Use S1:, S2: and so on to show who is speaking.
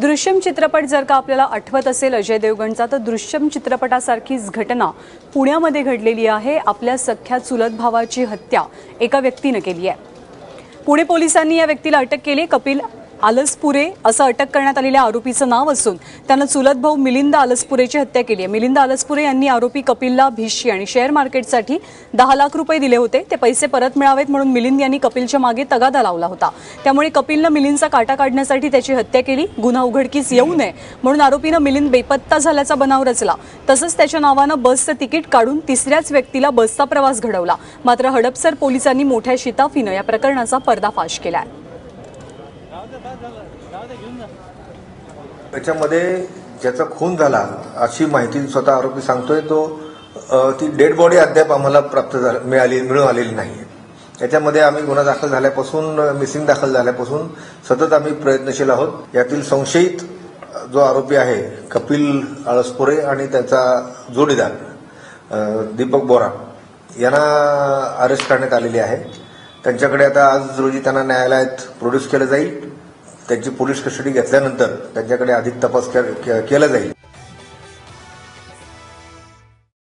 S1: दृश्यम चित्रपट जर का आपल्याला आठवत असेल अजय देवगणचा तर दृश्यम चित्रपटासारखीच घटना पुण्यामध्ये घडलेली आहे. आपल्या सख्या चुलत भावाची हत्या एका व्यक्तीनं केली आहे. पुणे पोलिसांनी या व्यक्तीला अटक केली. कपिल आलसपुरे असं अटक करण्यात आलेल्या आरोपीचं नाव असून त्यानं चुलत भाऊ मिलिंद आलसपुरेची हत्या केली आहे. मिलिंद आलसपुरे यांनी आरोपी कपिलला भिशी आणि शेअर मार्केटसाठी दहा लाख रुपये दिले होते. ते पैसे परत मिळावेत म्हणून मिलिंद यांनी कपिलच्या मागे तगादा लावला होता. त्यामुळे कपिलनं मिलिंदचा काटा काढण्यासाठी त्याची हत्या केली. गुन्हा उघडकीस येऊ नये म्हणून आरोपीनं मिलिंद बेपत्ता झाल्याचा बनाव रचला. तसंच त्याच्या नावानं बसचं तिकीट काढून तिसऱ्याच व्यक्तीला बसचा प्रवास घडवला. मात्र हडपसर पोलिसांनी मोठ्या शिताफीनं या प्रकरणाचा पर्दाफाश केला आहे
S2: त्याच्यामध्ये ज्याचा खून झाला अशी माहिती स्वतः आरोपी सांगतोय तो ती डेड बॉडी अद्याप आम्हाला प्राप्त मिळाली मिळून आलेली नाही. त्याच्यामध्ये आम्ही गुन्हा दाखल झाल्यापासून मिसिंग दाखल झाल्यापासून सतत आम्ही प्रयत्नशील आहोत. यातील संशयित जो आरोपी आहे कपिल आळसपुरे आणि त्याचा जोडीदार दीपक बोरा यांना अरेस्ट करण्यात आलेली आहे. त्यांच्याकडे आता आज रोजी त्यांना न्यायालयात प्रोड्यूस केलं जाईल. त्यांची पोलीस कस्टडी घेतल्यानंतर त्यांच्याकडे अधिक तपास के- केला जाईल.